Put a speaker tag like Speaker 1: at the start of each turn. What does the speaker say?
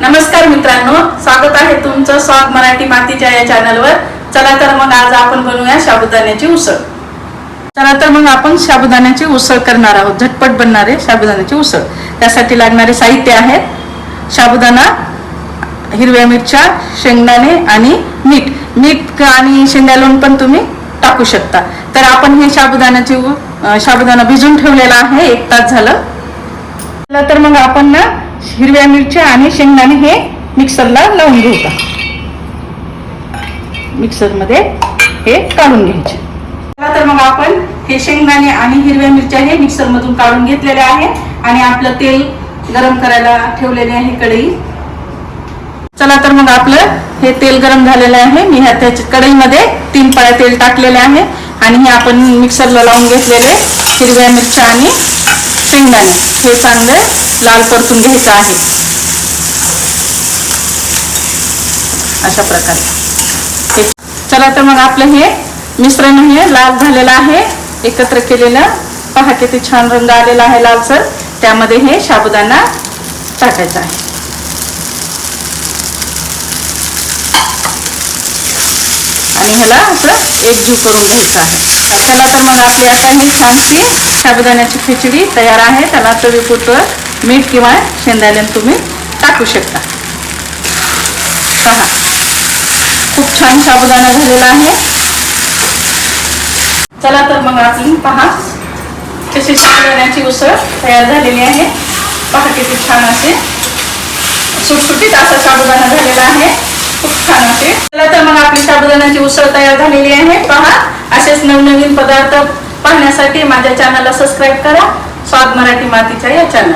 Speaker 1: नमस्कार मित्रांनो स्वागत आहे तुमचं स्वाग मराठी मातीच्या या चॅनलवर चला तर मग आज आपण बनवूया साबुदाण्याची उसळ. चला तर मग आपण साबुदाण्याची उसळ करणार आहोत. झटपट बनणारे साबुदाण्याची उसळ. त्यासाठी लागणारे साहित्य आहेत साबुदाणा हिरव्या मिरच्या शेंगदाणे आणि मीठ. मीठ आणि शेंगालून पण तुम्ही टाकू शकता. तर आपण हे साबुदाण्याची साबुदाणा भिजून ठेवलेला आहे. एक तास झालं. तर मग आपण ना हिरव्या मिरच्या आणि शेंगदाणे हे मिक्सरला लावून घेऊ का मिक्सरमध्ये हे काढून घ्यायचे. चला तर मग आपण हे शेंगदाणे आणि हिरव्या मिरच्या हे मिक्सर मधून काढून घेतलेले आहे आणि आपलं तेल गरम करायला ठेवलेले आहे कढई. चला तर मग आपलं हे तेल गरम झालेलं आहे. मी ह्या त्याच्या कढईमध्ये तीन पाया तेल टाकलेले आहे आणि हे आपण मिक्सरला लावून घेतलेले हिरव्या मिरच्या आणि शेंगदाणे हे चांगले लाल परतून घ्यायचं आहे. अशा प्रकारे. चला तर मग आपलं हे मिश्रण हे लाल झालेलं आहे. एकत्र केलेलं. पहा किती छान रंग आलेला आहे लालसर. त्यामध्ये हे साबुदाणा टाकायचा आहे. आणि ह्याला आपलं एकजीव करून घ्यायचं आहे. चला तर मग आपली आता ही छानशी साबुदाण्याची खिचडी तयार आहे. त्याला चवीपुरतं मीठ किंवा शेंदाणे तुम्ही टाकू शकता. पहा. खूप छान साबुदाणा झालेला आहे. चला तर मग आपण पहा. तशी साबुदाण्याची उसळ तयार झालेली आहे. पहा किती छान असे सुटसुटीत असा साबुदाणा झालेला आहे. खूप छान असे. चला साबुदाण्याची उसळ तयार झालेली आहे. पहा असेच नवनवीन पदार्थ पाहण्यासाठी माझ्या चॅनलला सबस्क्राईब करा. स्वाद मराठी मातीच्या या चॅनल